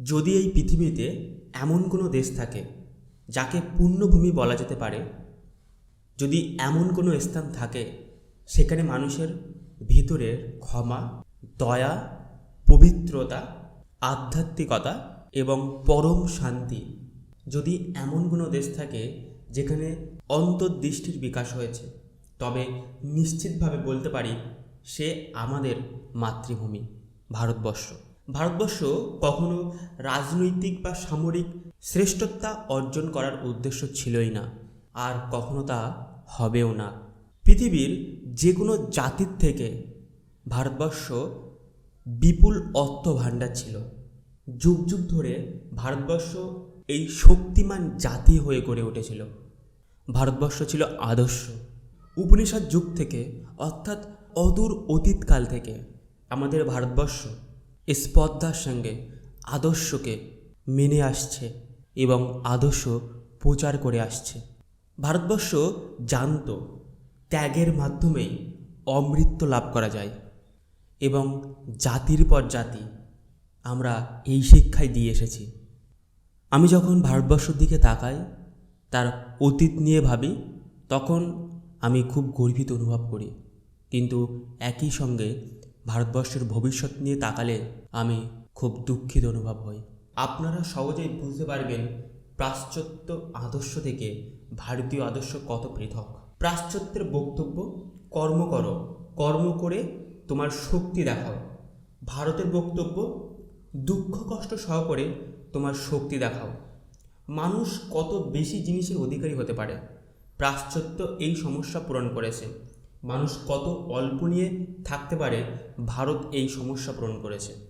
যদি এই পৃথিবীতে এমন কোনো দেশ থাকে যাকে পূর্ণভূমি বলা যেতে পারে, যদি এমন কোনো স্থান থাকে সেখানে মানুষের ভিতরের ক্ষমা, দয়া, পবিত্রতা, আধ্যাত্মিকতা এবং পরম শান্তি, যদি এমন কোনো দেশ থাকে যেখানে অন্তর্দৃষ্টির বিকাশ হয়েছে, তবে নিশ্চিতভাবে বলতে পারি সে আমাদের মাতৃভূমি, ভারতবর্ষ। ভারতবর্ষ কখনো রাজনৈতিক বা সামরিক শ্রেষ্ঠতা অর্জন করার উদ্দেশ্য ছিলই না, আর কখনো তা হবেও না। পৃথিবীর যে কোনো জাতির থেকে ভারতবর্ষ বিপুল অর্থ ভাণ্ডার ছিল। যুগ যুগ ধরে ভারতবর্ষ এই শক্তিমান জাতি হয়ে গড়ে উঠেছিল। ভারতবর্ষ ছিল আদর্শ। উপনিষদ যুগ থেকে, অর্থাৎ অদূর অতীতকাল থেকে, আমাদের ভারতবর্ষ স্পর্ধার সঙ্গে আদর্শকে মেনে আসছে এবং আদর্শ প্রচার করে আসছে। ভারতবর্ষ জানত ত্যাগের মাধ্যমেই অমৃত্য লাভ করা যায় এবং জাতির পর জাতি আমরা এই শিক্ষায় দিয়ে এসেছি। আমি যখন ভারতবর্ষের দিকে তাকাই, তার অতীত নিয়ে ভাবি, তখন আমি খুব গর্বিত অনুভব করি। কিন্তু একই সঙ্গে ভারতবর্ষের ভবিষ্যৎ নিয়ে তাকালে আমি খুব দুঃখিত অনুভব হই। আপনারা সহজেই বুঝতে পারবেন পাশ্চাত্য আদর্শ থেকে ভারতীয় আদর্শ কত পৃথক। পাশ্চাত্যের বক্তব্য, কর্ম করো, কর্ম করে তোমার শক্তি দেখাও। ভারতের বক্তব্য, দুঃখ কষ্ট সহকারে তোমার শক্তি দেখাও। মানুষ কত বেশি জিনিসের অধিকারী হতে পারে? পাশ্চাত্য এই সমস্যা পূরণ করেছে। মানুষ কত অল্প নিয়ে থাকতে পারে ভারত এই সমস্যা পূরণ করেছে।